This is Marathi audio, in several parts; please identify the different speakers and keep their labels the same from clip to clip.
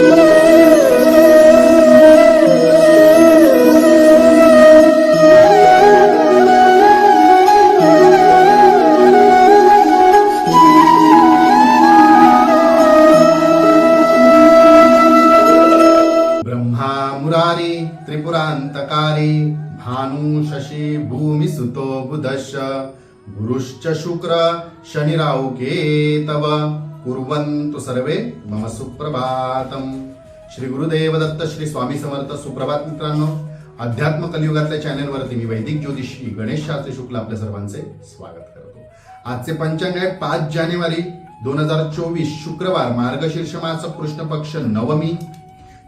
Speaker 1: ब्रह्मा त्रिपुरान्तकारी भानु शशी भूमिसुतो बुधश्च। गुरुश्च शुक्र केतव। तव कुर्वन्तु सर्वे मम सुप्रभातम श्री गुरुदेव दत्त श्री स्वामी समर्थ सुप्रभात मित्रांनो अध्यात्म कलियुगातल्या चॅनेलवरती मी वैदिक ज्योतिषी गणेश शास्त्री शुक्ल आपल्या सर्वांचे स्वागत करतो. आजचे पंचांग आहे पाच जानेवारी दोन हजार चोवीस शुक्रवार मार्गशीर्ष मास कृष्ण पक्ष नवमी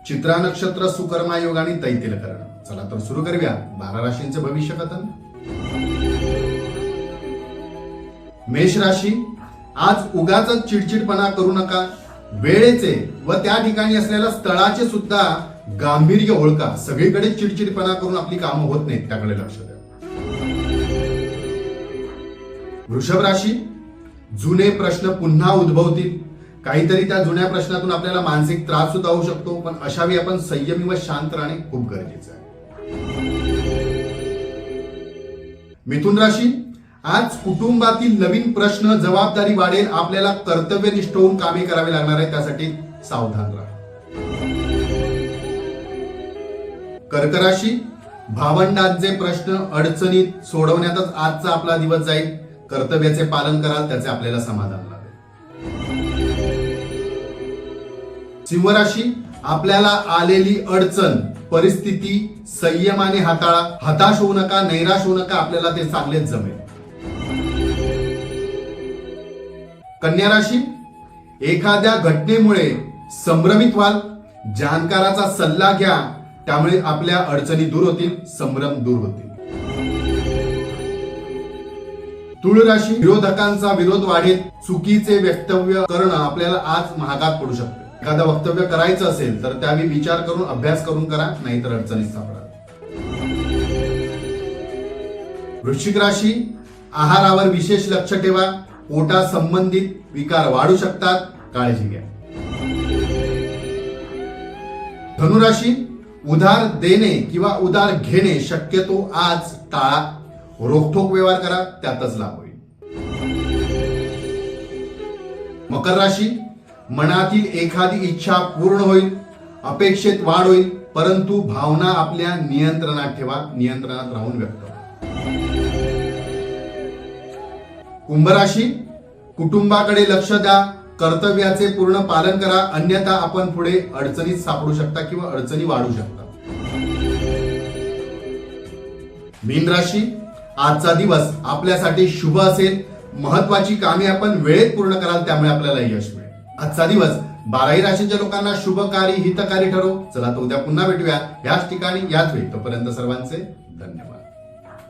Speaker 1: चित्रा नक्षत्र सुकर्मा योग आणि तैतील करण चला तर सुरू करूया. बारा राशींचे भविष्य कथन. मेष राशी आज उगाच चिडचिडपणा करू नका. वेळेचे व त्या ठिकाणी असलेल्या स्थळाचे सुद्धा गांभीर्य ओळखा. सगळीकडे चिडचिडपणा करून आपली कामं होत नाहीत त्याकडे लक्ष द्या. वृषभ राशी जुने प्रश्न पुन्हा उद्भवतील. काहीतरी त्या जुन्या प्रश्नातून आपल्याला मानसिक त्रास सुद्धा होऊ शकतो पण अशा वेळी आपण संयमी व शांत राहणे खूप गरजेचं आहे. मिथुन राशी आज कुटुंबातील नवीन प्रश्न जबाबदारी वाढेल आपल्याला कर्तव्यनिष्ठ होऊन कामे करावी लागणार आहे त्यासाठी सावधान राहा. कर्क राशी भावंडांचे प्रश्न अडचणीत सोडवण्यातच आजचा आपला दिवस जाईल कर्तव्याचे पालन कराल त्याचे आपल्याला समाधान लागेल सिंहराशी आपल्याला आलेली अडचण परिस्थिती संयमाने हाताळा हताश होऊ नका नैराश होऊ नका आपल्याला ते चांगलेच जमेल. कन्या राशी एखाद्या घटनेमुळे संभ्रमित व्हाल जाणकाराचा सल्ला घ्या त्यामुळे आपल्या अडचणी दूर होतील संभ्रम दूर होतील. तुळ राशी विरोधकांचा विरोध वाढेल चुकीचे वक्तव्य करणं आपल्याला आज महागात पडू शकते. एखादं वक्तव्य करायचं असेल तर त्यावेळी विचार करून अभ्यास करून करा नाहीतर अडचणीत सापडा. वृश्चिक राशी आहारावर विशेष लक्ष ठेवा पोटा संबंधित विकार वाढू शकतात काळजी घ्या. धनुराशी उधार देणे किंवा उधार घेणे शक्यतो आज टाळा. रोखोक व्यवहार करा त्यातच लाभ होईल. मकर राशी मनातील एखादी इच्छा पूर्ण होईल अपेक्षेत वाढ होईल परंतु भावना आपल्या नियंत्रणात ठेवा नियंत्रणात राहून व्यक्त कुंभ राशी कुटुंबाकडे लक्ष द्या कर्तव्याचे पूर्ण पालन करा अन्यथा आपण पुढे अडचणीत सापडू शकता किंवा अडचणी वाढू शकता. मीन राशी आजचा दिवस आपल्यासाठी शुभ असेल. महत्वाची कामे आपण वेळेत पूर्ण कराल त्यामुळे आपल्याला यश मिळेल. आजचा दिवस बाराही राशीच्या लोकांना शुभकारी हितकारी ठरो. चला तर उद्या पुन्हा भेटूया. याच ठिकाणी याच वेळी. तोपर्यंत सर्वांचे धन्यवाद.